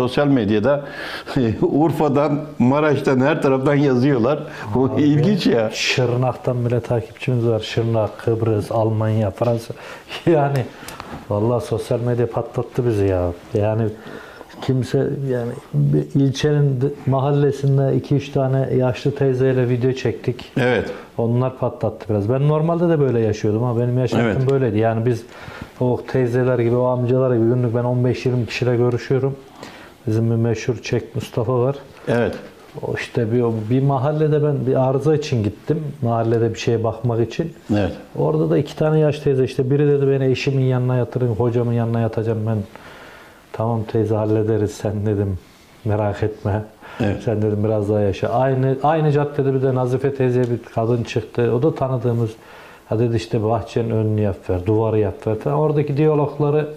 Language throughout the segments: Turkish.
Sosyal medyada Urfa'dan, Maraş'tan her taraftan yazıyorlar. Bu ilginç ya. Şırnak'tan bile takipçimiz var. Şırnak, Kıbrıs, Almanya, Fransa. Yani vallahi sosyal medya patlattı bizi ya. Yani kimse yani bir ilçenin de- mahallesinde 2-3 tane yaşlı teyzeyle video çektik. Evet. Onlar patlattı biraz. Ben normalde de böyle yaşıyordum ama benim yaşantım Evet. böyleydi. Yani biz o teyzeler gibi, o amcalar gibi günlük ben 15-20 kişiyle görüşüyorum. Bizim bir meşhur Çek Mustafa var. Evet. O işte bir, bir mahallede ben bir arıza için gittim. Mahallede bir şeye bakmak için. Evet. Orada da iki tane yaş teyze işte biri dedi beni eşimin yanına yatırın, hocamın yanına yatacağım ben. Tamam teyze hallederiz sen dedim. Merak etme. Evet. Sen dedim biraz daha yaşa. Aynı aynı caddede bir de Nazife teyze bir kadın çıktı. O da tanıdığımız. Ha dedi işte bahçenin önünü yap ver, duvarı yap ver falan. Oradaki diyalogları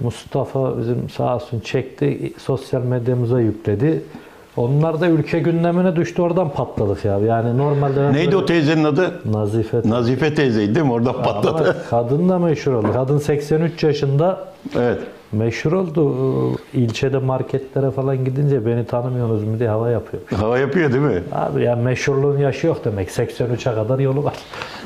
Mustafa bizim sağ olsun çekti, sosyal medyamıza yükledi. Onlar da ülke gündemine düştü, oradan patladık ya. Yani normalde Neydi o teyzenin adı? Nazife Nazife teyzeydi değil mi? Oradan ama patladı. kadın da meşhur oldu. Kadın 83 yaşında Evet. Meşhur oldu. İlçede marketlere falan gidince beni tanımıyorsunuz mu diye hava yapıyor. Hava yapıyor değil mi? Abi ya meşhurluğun yaşı yok demek. 83'e kadar yolu var.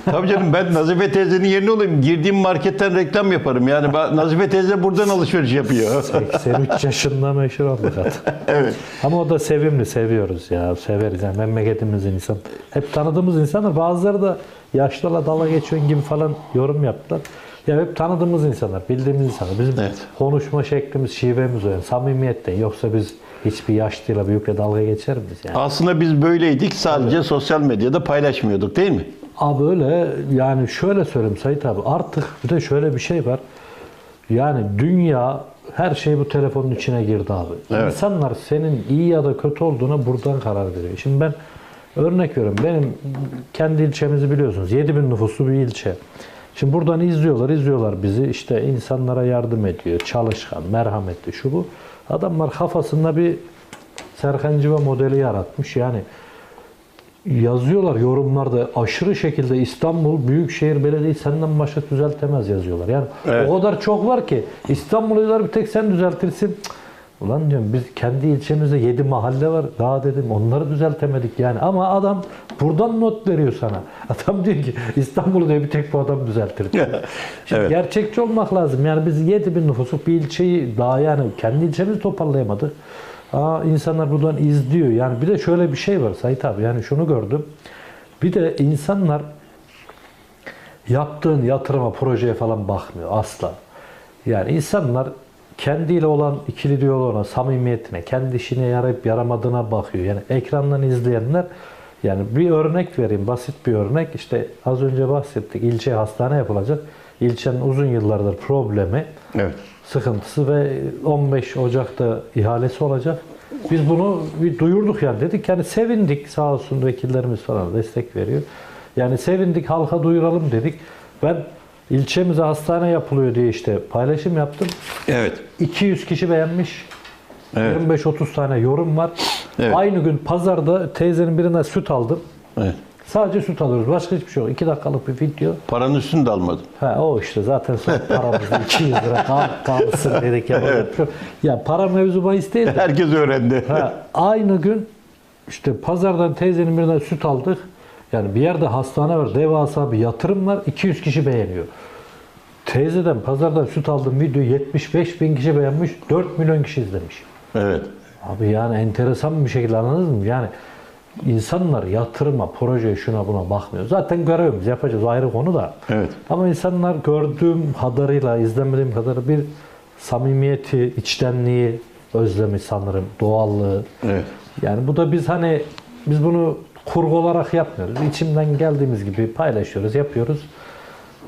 Tabii canım ben Nazife teyzenin yerine olayım. Girdiğim marketten reklam yaparım. Yani ben- Nazife teyze buradan alışveriş yapıyor. 83 yaşında meşhur oldu kadın. evet. Ama o da sevimli, seviyoruz ya. Severiz yani memleketimizin insan. Hep tanıdığımız insanlar. Bazıları da yaşlılarla dalga geçiyorsun gibi falan yorum yaptılar. Ya hep tanıdığımız insanlar, bildiğimiz insanlar. Bizim Evet. konuşma şeklimiz, şivemiz o yani. Samimiyetten. Yoksa biz hiçbir yaşlıyla, büyükle dalga geçer miyiz yani? Aslında biz böyleydik. Sadece sosyal medyada paylaşmıyorduk değil mi? Abi öyle yani şöyle söyleyeyim Sait abi artık bir de şöyle bir şey var. Yani dünya her şey bu telefonun içine girdi abi. Evet. İnsanlar senin iyi ya da kötü olduğuna buradan karar veriyor. Şimdi ben örnek veriyorum. Benim kendi ilçemizi biliyorsunuz. 7000 nüfuslu bir ilçe. Şimdi buradan izliyorlar, izliyorlar bizi. İşte insanlara yardım ediyor. Çalışkan, merhametli, şu bu. Adamlar kafasında bir Serkan Civa modeli yaratmış. Yani yazıyorlar yorumlarda aşırı şekilde İstanbul Büyükşehir Belediyesi senden başka düzeltemez yazıyorlar. Yani Evet. o kadar çok var ki İstanbul'u bir tek sen düzeltirsin. Cık, Ulan diyorum biz kendi ilçemizde 7 mahalle var. Daha dedim onları düzeltemedik yani. Ama adam buradan not veriyor sana. Adam diyor ki İstanbul'u diyor bir tek bu adam düzeltir. Şimdi Evet. gerçekçi olmak lazım. Yani biz 7 bin nüfusluk bir ilçeyi daha yani kendi ilçemizi toparlayamadık. Aa, insanlar buradan izliyor. Yani bir de şöyle bir şey var Sait abi. Yani şunu gördüm. Bir de insanlar yaptığın yatırıma, projeye falan bakmıyor asla. Yani insanlar kendiyle olan ikili diyaloğuna, samimiyetine, kendi işine yarayıp yaramadığına bakıyor. Yani ekrandan izleyenler yani bir örnek vereyim, basit bir örnek. İşte az önce bahsettik, ilçe hastane yapılacak. İlçenin uzun yıllardır problemi, Evet. sıkıntısı ve 15 Ocak'ta ihalesi olacak. Biz bunu bir duyurduk yani dedik yani sevindik sağ olsun vekillerimiz falan destek veriyor. Yani sevindik halka duyuralım dedik. Ben ilçemize hastane yapılıyor diye işte paylaşım yaptım. Evet. 200 kişi beğenmiş. Evet. 25-30 tane yorum var. Evet. Aynı gün pazarda teyzenin birinden süt aldım. Evet. Sadece süt alıyoruz. Başka hiçbir şey yok. 2 dakikalık bir video. Paranın üstünü de almadım. Ha o işte zaten son paramızda 200 lira kal, kalsın dedik ya. Evet. Ya para mevzu bahis değil de. Herkes öğrendi. Ha, aynı gün işte pazardan teyzenin birinden süt aldık. Yani bir yerde hastane var, devasa bir yatırım var. 200 kişi beğeniyor. Teyzeden pazardan süt aldım video 75 bin kişi beğenmiş, 4 milyon kişi izlemiş. Evet. Abi yani enteresan bir şekilde anladınız mı? Yani insanlar yatırıma, projeye şuna buna bakmıyor. Zaten görevimiz yapacağız ayrı konu da. Evet. Ama insanlar gördüğüm kadarıyla, izlemediğim kadarıyla bir samimiyeti, içtenliği özlemiş sanırım, doğallığı. Evet. Yani bu da biz hani biz bunu kurgu olarak yapmıyoruz. İçimden geldiğimiz gibi paylaşıyoruz, yapıyoruz.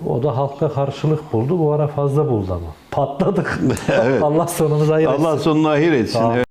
O da halka karşılık buldu. Bu ara fazla buldu ama. Patladık. Evet. Allah sonumuzu hayır etsin. Allah sonunu hayır etsin. Evet.